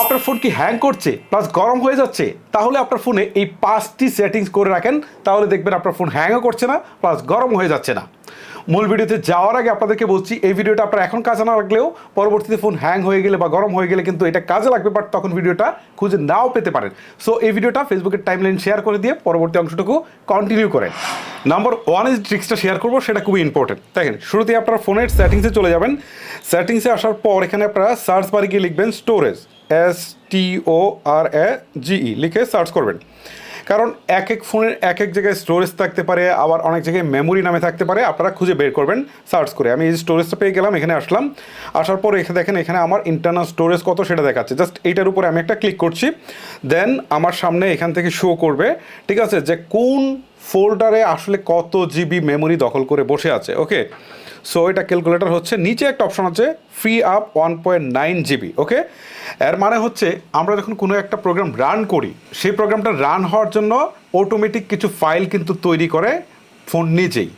আপনার ফোন কি হ্যাং করছে প্লাস গরম হয়ে যাচ্ছে, তাহলে আপনার ফোনে এই পাঁচটি সেটিংস করে রাখেন, তাহলে দেখবেন আপনার ফোন হ্যাংও করছে না প্লাস গরম হয়ে যাচ্ছে না। মূল ভিডিওতে যাওয়ার আগে আপনাদেরকে বলছি, এই ভিডিওটা আপনার এখন কাজে না লাগলেও পরবর্তীতে ফোন হ্যাং হয়ে গেলে বা গরম হয়ে গেলে কিন্তু এটা কাজে লাগবে বাট তখন ভিডিওটা খুঁজে নাও পেতে পারেন। সো এই ভিডিওটা ফেসবুকের টাইমলাইন শেয়ার করে দিয়ে পরবর্তী অংশটুকু কন্টিনিউ করেন। নাম্বার ওয়ান ইজ ট্রিক্সটা শেয়ার করব, সেটা খুবই ইম্পর্টেন্ট দেখেন শুরুতে আপনার ফোনের সেটিংসে চলে যাবেন। সেটিংসে আসার পর এখানে আপনারা সার্চ বারে গিয়ে লিখবেন storage S T O R A G E লিখে সার্চ করবেন। কারণ এক এক ফোনের এক এক জায়গায় স্টোরেজ থাকতে পারে, আবার অনেক জায়গায় মেমোরি নামে থাকতে পারে, আপনারা খুঁজে বের করবেন সার্চ করে। আমি এই স্টোরেজটা পেয়ে গেলাম, এখানে আসলাম। আসার পর এখানে দেখেন, এখানে আমার ইন্টারনাল স্টোরেজ কত সেটা দেখাচ্ছে। জাস্ট এইটার উপরে আমি একটা ক্লিক করছি দেন আমার সামনে এখান থেকে শো করবে, ঠিক আছে? যে কোন ফোল্ডারে আসলে কত জিবি মেমোরি দখল করে বসে আছে ওকে সো এটা ক্যালকুলেটর হচ্ছে, নিচে একটা অপশন আছে free up one point nine GB okay এর মানে হচ্ছে, আমরা যখন কোনো একটা প্রোগ্রাম রান করি, সেই প্রোগ্রামটা রান হওয়ার জন্য অটোমেটিক কিছু ফাইল কিন্তু তৈরি করে ফোন নিজেই।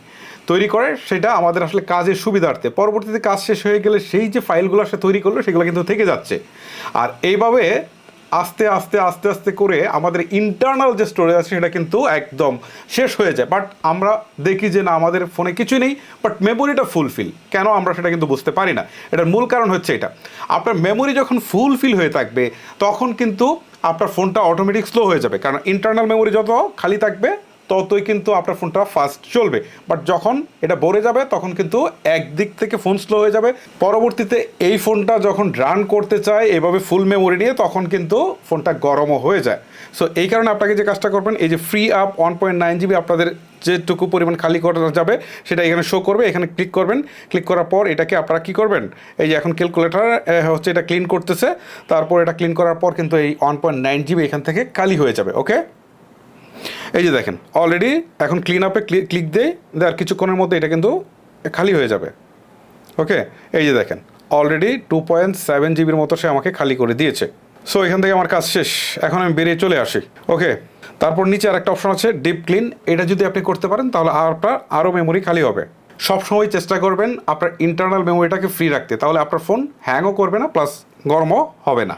তৈরি করে, সেটা আমাদের আসলে কাজের সুবিধার্থে। পরবর্তীতে কাজ শেষ হয়ে গেলে সেই যে ফাইলগুলো সে তৈরি করল, সেগুলো কিন্তু থেকে যাচ্ছে। আর এইভাবে আস্তে আস্তে আস্তে আস্তে করে আমাদের ইন্টারনাল যে স্টোরেজ আছে সেটা কিন্তু একদম শেষ হয়ে যায়। বাট আমরা দেখি যে না, আমাদের ফোনে কিছুই নেই বাট মেমোরিটা ফুলফিল কেন আমরা সেটা কিন্তু বুঝতে পারি না? এটার মূল কারণ হচ্ছে এটা। আপনার মেমোরি যখন ফুলফিল হয়ে থাকবে, তখন কিন্তু আপনার ফোনটা অটোমেটিক স্লো হয়ে যাবে। কারণ ইন্টারনাল মেমোরি যত খালি থাকবে ততই কিন্তু আপনার ফোনটা ফাস্ট চলবে। বাট যখন এটা ভরে যাবে, তখন কিন্তু একদিক থেকে ফোন স্লো হয়ে যাবে। পরবর্তীতে এই ফোনটা যখন রান করতে চায়, এভাবে ফুল মেমোরি নিয়ে, তখন কিন্তু ফোনটা গরমও হয়ে যায়। সো এই কারণে আপনাকে যে কাজটা করবেন, এই যে free up one point nine GB আপনাদের যেটুকু পরিমাণ খালি করা যাবে, সেটা এখানে শো করবে। এখানে ক্লিক করবেন। ক্লিক করার পর এটাকে আপনারা কী করবেন? এই যে এখন ক্যালকুলেটার হচ্ছে এটা ক্লিন করতেছে। তারপর এটা ক্লিন করার পর কিন্তু এই ওয়ান পয়েন্ট নাইন জিবি এখান থেকে খালি হয়ে যাবে ওকে এই যে দেখেন অলরেডি এখন ক্লিন আপে ক্লিক দিয়ে দেওয়ার কিছুক্ষণের মধ্যে এটা কিন্তু খালি হয়ে যাবে। ওকে এই যে দেখেন অলরেডি টু পয়েন্ট সেভেন জিবির মতো সে আমাকে খালি করে দিয়েছে। সো এখান থেকে আমার কাজ শেষ। এখন আমি বেরিয়ে চলে আসি। ওকে তারপর নিচে আর একটা অপশন আছে ডিপ ক্লিন এটা যদি আপনি করতে পারেন, তাহলে আপনার আরও মেমোরি খালি হবে। সবসময় চেষ্টা করবেন আপনার ইন্টারনাল মেমোরিটাকে ফ্রি রাখতে। তাহলে আপনার ফোন হ্যাংও করবে না প্লাস গরমও হবে না।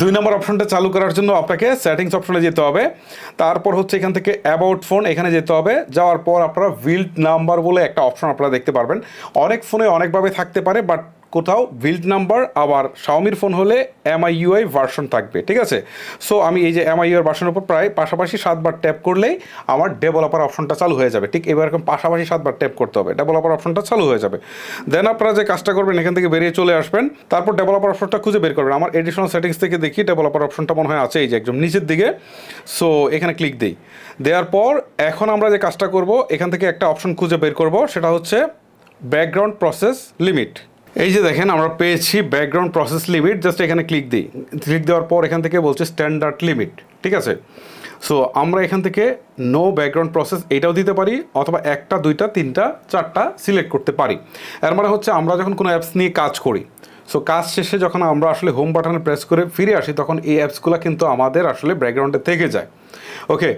দুই নম্বর অপশনটা চালু করার জন্য আপনাকে সেটিংস অপশনে যেতে হবে। তারপর হচ্ছে এখান থেকে অ্যাবাউট ফোন এখানে যেতে হবে। যাওয়ার পর আপনারা বিল্ড নাম্বার বলে একটা অপশন আপনারা দেখতে পারবেন। অনেক ফোনে অনেকভাবে থাকতে পারে বাট কোথাও ভিল্ড নাম্বার আবার শাওমির ফোন হলে এমআইইউআই ভার্সন থাকবে, ঠিক আছে? সো আমি এই যে এমআইইউআর ভার্সনের উপর প্রায় পাশাপাশি সাতবার ট্যাপ করলেই আমার ডেভেলপার অপশনটা চালু হয়ে যাবে। ঠিক এবার এরকম পাশাপাশি সাতবার ট্যাপ করতে হবে ডেভেলপার অপশনটা চালু হয়ে যাবে। দেন আপনারা যে কাজটা করবেন, এখান থেকে বেরিয়ে চলে আসবেন, তারপর ডেভেলপার অপশনটা খুঁজে বের করবেন। আমার এডিশনাল সেটিংস থেকে দেখি ডেভেলপার অপশনটা মনে হয় আছে, এই যে একদম নিচের দিকে। সো এখানে ক্লিক দিই। দেওয়ার পর এখন আমরা যে কাজটা করব, এখান থেকে একটা অপশন খুঁজে বের করব, সেটা হচ্ছে ব্যাকগ্রাউন্ড প্রসেস লিমিট এই যে দেখেন, আমরা পেয়েছি ব্যাকগ্রাউন্ড প্রসেস লিমিট জাস্ট এখানে ক্লিক দিই। ক্লিক দেওয়ার পর এখান থেকে বলছে স্ট্যান্ডার্ড লিমিট ঠিক আছে? সো আমরা এখান থেকে নো ব্যাকগ্রাউন্ড প্রসেস এটাও দিতে পারি, অথবা একটা, দুইটা, তিনটা, চারটা সিলেক্ট করতে পারি। এর মানে হচ্ছে আমরা যখন কোনো অ্যাপস নিয়ে কাজ করি সো কাজ শেষে যখন আমরা আসলে হোম বাটনে প্রেস করে ফিরে আসি, তখন এই অ্যাপসগুলো কিন্তু আমাদের আসলে ব্যাকগ্রাউন্ডে থেকে যায়। ওকে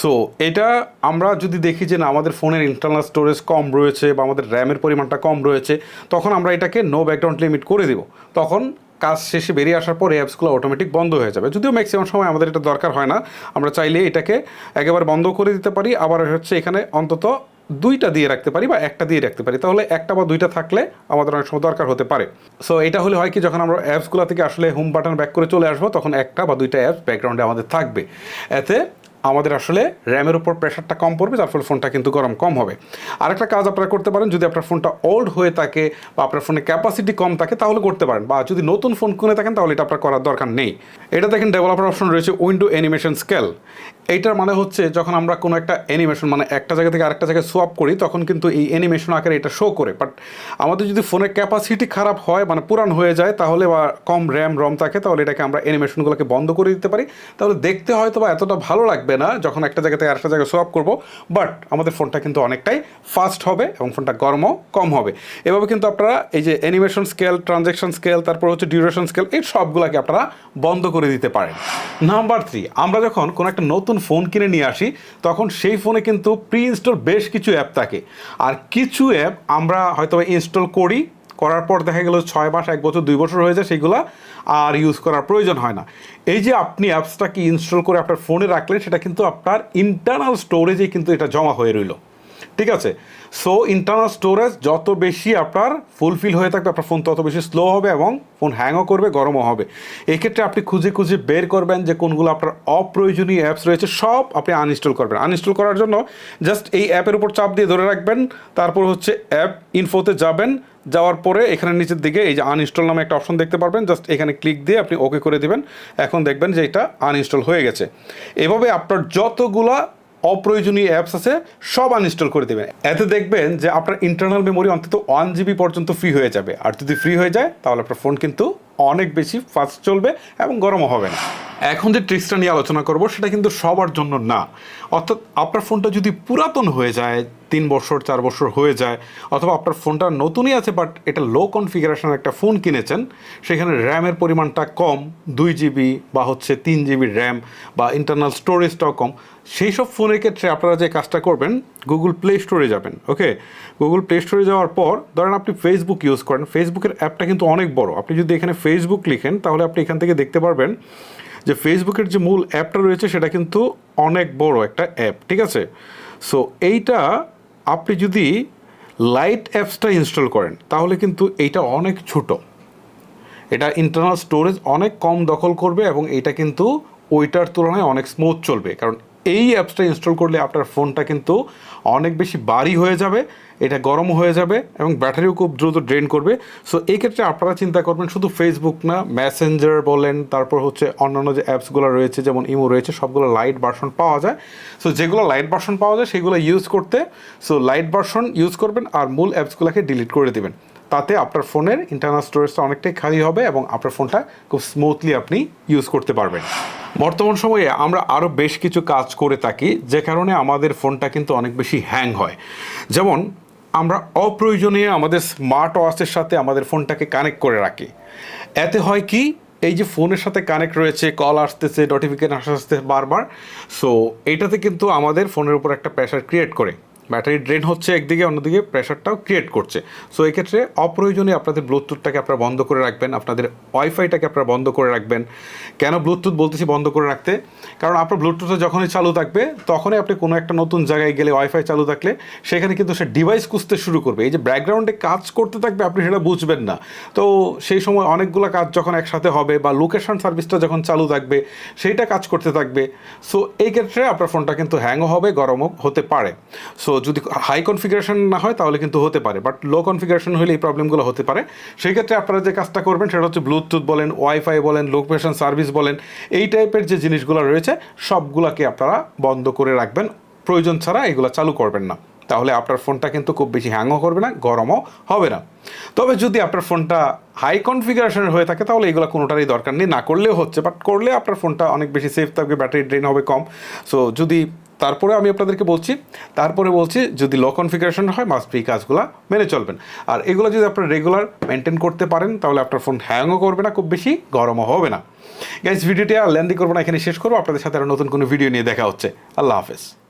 সো এটা আমরা যদি দেখি যে না, আমাদের ফোনের ইন্টারনাল স্টোরেজ কম রয়েছে বা আমাদের র্যামের পরিমাণটা কম রয়েছে, তখন আমরা এটাকে নো ব্যাকগ্রাউন্ড লিমিট করে দিব। তখন কাজ শেষে বেরিয়ে আসার পর এই অ্যাপসগুলো অটোমেটিক বন্ধ হয়ে যাবে। যদিও ম্যাক্সিমাম সময় আমাদের এটা দরকার হয় না, আমরা চাইলে এটাকে একেবারে বন্ধ করে দিতে পারি। আবার হচ্ছে এখানে অন্তত দুইটা দিয়ে রাখতে পারি বা একটা দিয়ে রাখতে পারি। তাহলে একটা বা দুইটা থাকলে আমাদের অনেক সময় দরকার হতে পারে। সো এটা হলে হয় কি, যখন আমরা অ্যাপসগুলো থেকে আসলে হোম বাটন ব্যাক করে চলে আসব, তখন একটা বা দুইটা অ্যাপস ব্যাকগ্রাউন্ডে আমাদের থাকবে। এতে আমাদের আসলে র্যামের উপর প্রেশারটা কম পড়বে, যার ফলে ফোনটা কিন্তু গরম কম হবে। আরেকটা কাজ আপনারা করতে পারেন, যদি আপনার ফোনটা ওল্ড হয়ে থাকে বা আপনার ফোনের ক্যাপাসিটি কম থাকে, তাহলে করতে পারেন। বা যদি নতুন ফোন কিনে থাকেন, তাহলে এটা আপনার করার দরকার নেই। এটা দেখেন ডেভেলপার অপশন রয়েছে উইন্ডো অ্যানিমেশন স্কেল এইটার মানে হচ্ছে, যখন আমরা কোনো একটা অ্যানিমেশন মানে একটা জায়গা থেকে আরেকটা জায়গায় সোয়াপ করি, তখন কিন্তু এই অ্যানিমেশন আকারে এটা শো করে। বাট আমাদের যদি ফোনের ক্যাপাসিটি খারাপ হয় মানে পুরান হয়ে যায়, তাহলে বা কম র্যাম রম থাকে, তাহলে এটাকে আমরা অ্যানিমেশনগুলোকে বন্ধ করে দিতে পারি। তাহলে দেখতে হয়তো বা এতটা ভালো লাগবে না, যখন একটা জায়গা থেকে আরেকটা জায়গায় সোয়াপ করব বাট আমাদের ফোনটা কিন্তু অনেকটাই ফাস্ট হবে এবং ফোনটা গরমও কম হবে। এভাবে কিন্তু আপনারা এই যে অ্যানিমেশন স্কেল ট্রানজ্যাকশন স্কেল তারপর হচ্ছে ডিউরেশন স্কেল এই সবগুলোকে আপনারা বন্ধ করে দিতে পারেন। নাম্বার থ্রি আমরা যখন কোনো একটা নতুন ফোন কিনে নিয়ে আসি, তখন সেই ফোনে কিন্তু প্রি ইনস্টল বেশ কিছু অ্যাপ থাকে। আর কিছু অ্যাপ আমরা হয়তো ইনস্টল করি করার পর দেখা গেল ছয় মাস, এক বছর, দুই বছর হয়ে যায় সেগুলো আর ইউজ করার প্রয়োজন হয় না। এই যে আপনি অ্যাপসটাকে ইনস্টল করে আপনার ফোনে রাখলেন, সেটা কিন্তু আপনার ইন্টারনাল স্টোরেজে কিন্তু এটা জমা হয়ে রইল। ঠিক আছে? সো ইন্টারনাল স্টোরেজ যত বেশি আপনার ফুলফিল হয়ে থাকবে, আপনার ফোন তত বেশি স্লো হবে এবং ফোন হ্যাংও করবে, গরমও হবে। এক্ষেত্রে আপনি খুঁজে খুঁজে বের করবেন যে কোনগুলো আপনার অপ্রয়োজনীয় অ্যাপস রয়েছে, সব আপনি আনইনস্টল করবেন। আনইনস্টল করার জন্য জাস্ট এই অ্যাপের উপর চাপ দিয়ে ধরে রাখবেন, তারপর হচ্ছে অ্যাপ ইনফোতে যাবেন যাওয়ার পরে এখানে নিচের দিকে এই যে আনইনস্টল নামে একটা অপশন দেখতে পারবেন। জাস্ট এখানে ক্লিক দিয়ে আপনি ওকে করে দেবেন। এখন দেখবেন যে এটা আনইনস্টল হয়ে গেছে। এভাবে আপনার যতগুলা অপ্রয়োজনীয় অ্যাপস আছে, সব আনইনস্টল করে দেবেন। এতে দেখবেন যে আপনার ইন্টারনাল মেমোরি অন্তত ওয়ান জিবি পর্যন্ত ফ্রি হয়ে যাবে। আর যদি ফ্রি হয়ে যায়, তাহলে আপনার ফোন কিন্তু অনেক বেশি ফাস্ট চলবে এবং গরমও হবে না। এখন যে ট্রিক্সটা নিয়ে আলোচনা করব, সেটা কিন্তু সবার জন্য না। অর্থাৎ আপনার ফোনটা যদি পুরাতন হয়ে যায়, তিন বছর, চার বছর হয়ে যায়, অথবা আপনার ফোনটা নতুনই আছে বাট এটা লো কনফিগারেশনের একটা ফোন কিনেছেন, সেখানে র্যামের পরিমাণটা কম, দুই জিবি বা হচ্ছে তিন জিবি র্যাম বা ইন্টারনাল স্টোরেজটাও কম। সেই সব ফোনের ক্ষেত্রে আপনারা যে কাজটা করবেন গুগল প্লে স্টোরে যাবেন ওকে গুগল প্লে স্টোরে যাওয়ার পর, ধরেন আপনি ফেসবুক ইউজ করেন ফেসবুকের অ্যাপটা কিন্তু অনেক বড়। আপনি যদি এখানে ফেসবুক লিখেন, তাহলে আপনি এখান থেকে দেখতে পারবেন যে ফেসবুকের যে মূল অ্যাপটা রয়েছে, সেটা কিন্তু অনেক বড় একটা অ্যাপ, ঠিক আছে? সো এইটা আপনি যদি লাইট অ্যাপসটা ইনস্টল করেন, তাহলে কিন্তু এইটা অনেক ছোট। এটা ইন্টারনাল স্টোরেজ অনেক কম দখল করবে এবং এটা কিন্তু ওইটার তুলনায় অনেক স্মুথ চলবে, কারণ এই অ্যাপসটা ইনস্টল করলে আপনার ফোনটা কিন্তু অনেক বেশি ভারী হয়ে যাবে, এটা গরম হয়ে যাবে এবং ব্যাটারিও খুব দ্রুত ড্রেন করবে। সো এই ক্ষেত্রে আপনারা চিন্তা করবেন শুধু ফেসবুক না মেসেঞ্জার বলেন, তারপর হচ্ছে অন্যান্য যে অ্যাপসগুলো রয়েছে, যেমন ইমো রয়েছে, সবগুলো লাইট ভার্সন পাওয়া যায়। সো যেগুলো লাইট ভার্সন পাওয়া যায়, সেগুলো ইউজ করতে সো লাইট ভার্সন ইউজ করবেন আর মূল অ্যাপসগুলোকে ডিলিট করে দেবেন। তাতে আপনার ফোনের ইন্টারনাল স্টোরেজটা অনেকটাই খালি হবে এবং আপনার ফোনটা খুব স্মুথলি আপনি ইউজ করতে পারবেন। বর্তমান সময়ে আমরা আরও বেশ কিছু কাজ করে থাকি, যে কারণে আমাদের ফোনটা কিন্তু অনেক বেশি হ্যাং হয়। যেমন, আমরা অপ্রয়োজনীয় আমাদের স্মার্ট ওয়াচের সাথে আমাদের ফোনটাকে কানেক্ট করে রাখি। এতে হয় কি, এই যে ফোনের সাথে কানেক্ট রয়েছে, কল আসতেছে নোটিফিকেশন আসতেছে বারবার সো এটাতে কিন্তু আমাদের ফোনের উপর একটা প্রেশার ক্রিয়েট করে। ব্যাটারি ড্রেন হচ্ছে একদিকে, অন্যদিকে প্রেশারটাও ক্রিয়েট করছে। সো এক্ষেত্রে অপ্রয়োজনীয় আপনাদের ব্লুটুথটাকে আপনারা বন্ধ করে রাখবেন, আপনাদের ওয়াইফাইটাকে আপনারা বন্ধ করে রাখবেন। কেন ব্লুটুথ বলতেছি বন্ধ করে রাখতে? কারণ আপনার ব্লুটুথে যখনই চালু থাকবে, তখনই আপনি কোনো একটা নতুন জায়গায় গেলে ওয়াইফাই চালু থাকলে, সেখানে কিন্তু সে ডিভাইস খুঁজতে শুরু করবে। এই যে ব্যাকগ্রাউন্ডে কাজ করতে থাকবে, আপনি সেটা বুঝবেন না। তো সেই সময় অনেকগুলো কাজ যখন একসাথে হবে বা লোকেশন সার্ভিসটা যখন চালু থাকবে, সেইটা কাজ করতে থাকবে। সো এই ক্ষেত্রে আপনার ফোনটা কিন্তু হ্যাংও হবে, গরমও হতে পারে। সো যদি হাই কনফিগারেশন না হয়, তাহলে কিন্তু হতে পারে। বাট লো কনফিগারেশন হলে এই প্রবলেমগুলো হতে পারে। সেই ক্ষেত্রে আপনারা যে কাজটা করবেন, সেটা হচ্ছে ব্লুটুথ বলেন ওয়াইফাই বলেন লোকেশন সার্ভিস বলেন, এই টাইপের যে জিনিসগুলো রয়েছে, সবগুলোকে আপনারা বন্ধ করে রাখবেন। প্রয়োজন ছাড়া এগুলো চালু করবেন না। তাহলে আপনার ফোনটা কিন্তু খুব বেশি হ্যাংও করবে না, গরমও হবে না। তবে যদি আপনার ফোনটা হাই কনফিগারেশনের হয়ে থাকে, তাহলে এগুলো কোনোটারই দরকার নেই। না করলেও হচ্ছে বাট করলে আপনার ফোনটা অনেক বেশি সেফ থাকবে ব্যাটারি ড্রেন হবে কম। সো যদি তারপরে আমি আপনাদেরকে বলছি, তারপরে বলছি যদি ল কনফিগারেশন হয় মাস্ট বি কাজগুলো মেনে চলবেন। আর এগুলো যদি আপনারা রেগুলার মেনটেন করতে পারেন, তাহলে আপনার ফোন হ্যাংও করবে না, খুব বেশি গরমও হবে না। গাইজ ভিডিওটি আর লেন্দি করব না এখানে শেষ করব। আপনাদের সাথে আরও নতুন কোনো ভিডিও নিয়ে দেখা হচ্ছে। আল্লাহ হাফেজ।